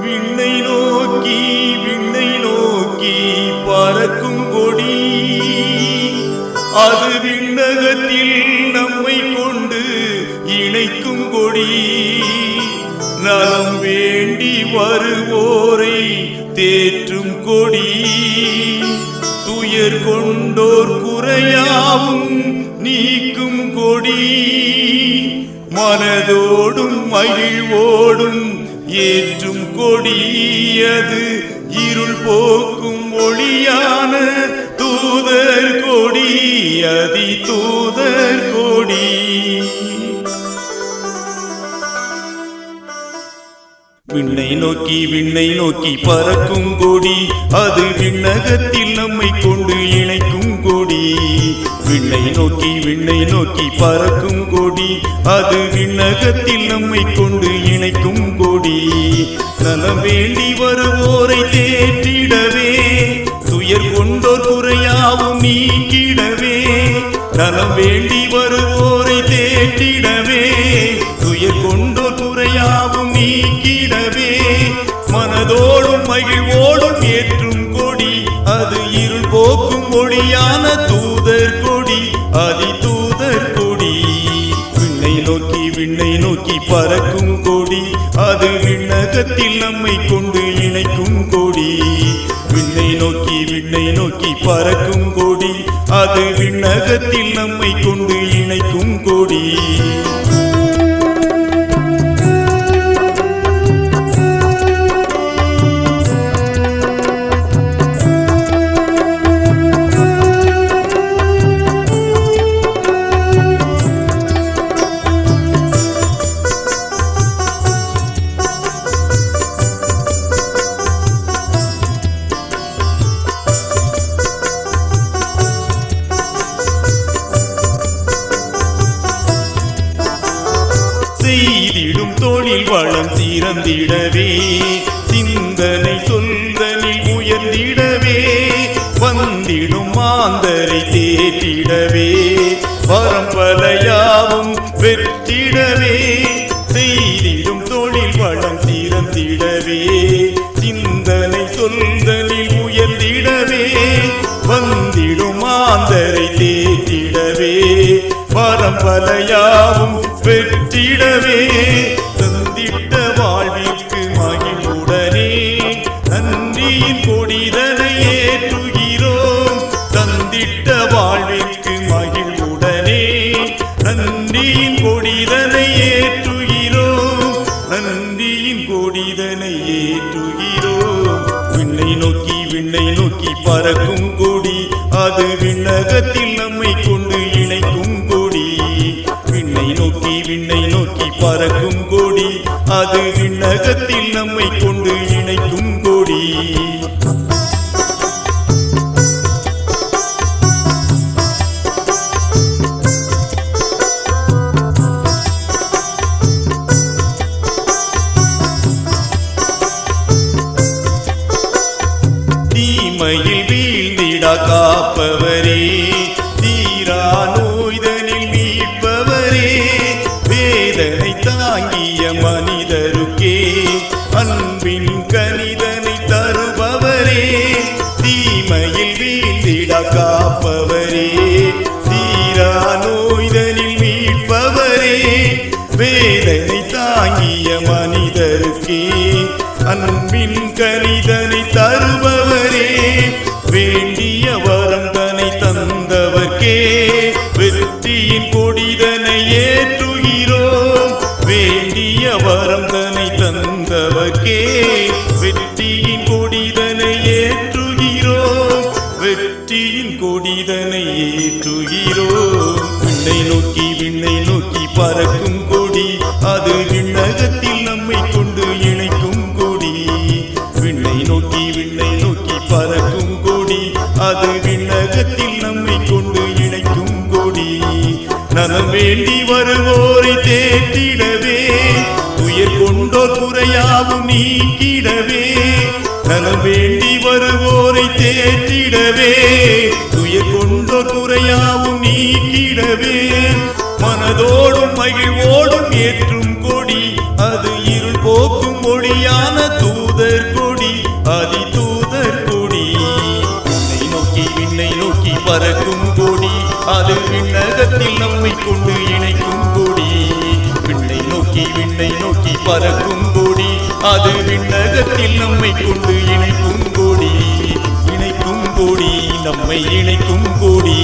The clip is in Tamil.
விண்ணை நோக்கி விண்ணை நோக்கி பறக்கும் கொடி. அது விண்ணகத்தில் நம்மை கொண்டு இணைக்கும் கொடி. நலம் வேண்டி வருவோரை தேற்றும் கொடி. துயர் கொண்டோர் குறையாவும் நீக்கும் கொடி. மனதோடும் மகிழ்வோடும் ஏற்றும் கொடியது இருள் போக்கும் ஒளியான தூதர் கொடி அதி தூதர் கொடி. விண்ணை நோக்கி விண்ணை நோக்கி பறக்கும் கொடி அது விண்ணகத்தில் நம்மை கொண்டு இணைக்கும் கொடி. விண்ணை நோக்கி விண்ணை நோக்கி பறக்கும் கொடி அது விண்ணகத்தில் நம்மை கொண்டு இணைக்கும் ஓடி நலம் வேண்டி வருவோரை தேற்றிடவே துயர் கொண்டோர் குறையாவும் நீக்கிடவே நலம் வேண்டி வருவோரை தேற்றிடவே துயர் கொண்டோர் குறையாவும் நீக்கிடவே மனதோடும் மகிழ்வோடும் ஏற்றும் கொடி அது இருள் போக்கும் மொழியான தூதர் கொடி அதி தூதர் கொடி. விண்ணை நோக்கி விண்ணை நோக்கி பறக்கும் விண்ணகத்தில் நம்மை கொண்டு இணைக்கும் கொடி. விண்ணை நோக்கி விண்ணை நோக்கி பறக்கும் கொடி. அது விண்ணகத்தில் நம்மை கொண்டு தொழில் வளம் சிறந்திடவே சிந்தனை சொல்தனில் உயர்ந்திடவே வந்திடும் மாந்தரை தேற்றிடவே வரம்பலையாவும் வெற்றிடவே செய்திடும் தொழில் வளம் சிறந்திடவே சிந்தனை சொல்தனில் உயர்ந்திடவே வந்திடும் மாந்தரை தேற்றிடவே பரம்பலையாவும் வெற்றிடவே தந்திட்ட வாழ்விற்கு மகிழ்வுடனே நன்றியின் கொடிதனை ஏற்றுகிறோம் நன்றியின் கொடிதனை ஏற்றுகிறோம் விண்ணை நோக்கி விண்ணை நோக்கி பறக்கும் கொடி. அது விண்ணகத்தில் நம்மை கொண்டு இணைக்கும் கொடி. விண்ணை நோக்கி விண்ணை நோக்கி பறக்கும் கொடி. அது விண்ணகத்தில் நம்மை கொண்டு இணைக்கும் காப்பவரே தீரா நோய்தனில் மீட்பவரே வேதனை தாங்கிய மனிதருக்கே அன்பின் கனிதனை தருபவரே தீமையில் வீழ்ந்திட காப்பவரே தீரா நோய்தனில் மீட்பவரே வேதனை தாங்கிய மனிதருக்கே அன்பின் கனிதனை தருபவரே. வேண்டிய வரந்தனை தந்தவர்க்கே வெற்றியின் கொடிதனை ஏற்றுகிறோம் வெற்றியின் கொடிதனை ஏற்றுகிறோம் விண்ணை நோக்கி விண்ணை நோக்கி பறக்கும் கொடி அது விண்ணகத்தில் நம்மை கொண்டு இணைக்கும் கொடி. விண்ணை நோக்கி விண்ணை நோக்கி பறக்கும் கொடி அது விண்ணகத்தில் நம்மை கொண்டு இணைக்கும் கொடி. நலம் வேண்டி வருவோம். யாவும் நீக்கிடவே. நலம் வேண்டி வருவோரை தேற்றிடவே. துய கொண்ட குறையாவும் நீக்கிடவே. மனதோடும் மகிழ்வோடும் ஏற்றும் கொடி. அது இருள் போக்கும் மொழியான தூதர் கொடி. அதி தூதர் கொடி. உன்னை நோக்கி விண்ணை நோக்கி பறக்கும் கொடி. அது விண்ணகத்தில் நம்மை கொண்டு இணைக்கும் கொடி. விண்ணை நோக்கி விண்ணை நோக்கி பறக்கும் அது விண்ணகத்தில் நம்மை கொண்டு இணைக்கும் கோடி. இணைக்கும் கோடி நம்மை இணைக்கும் கோடி.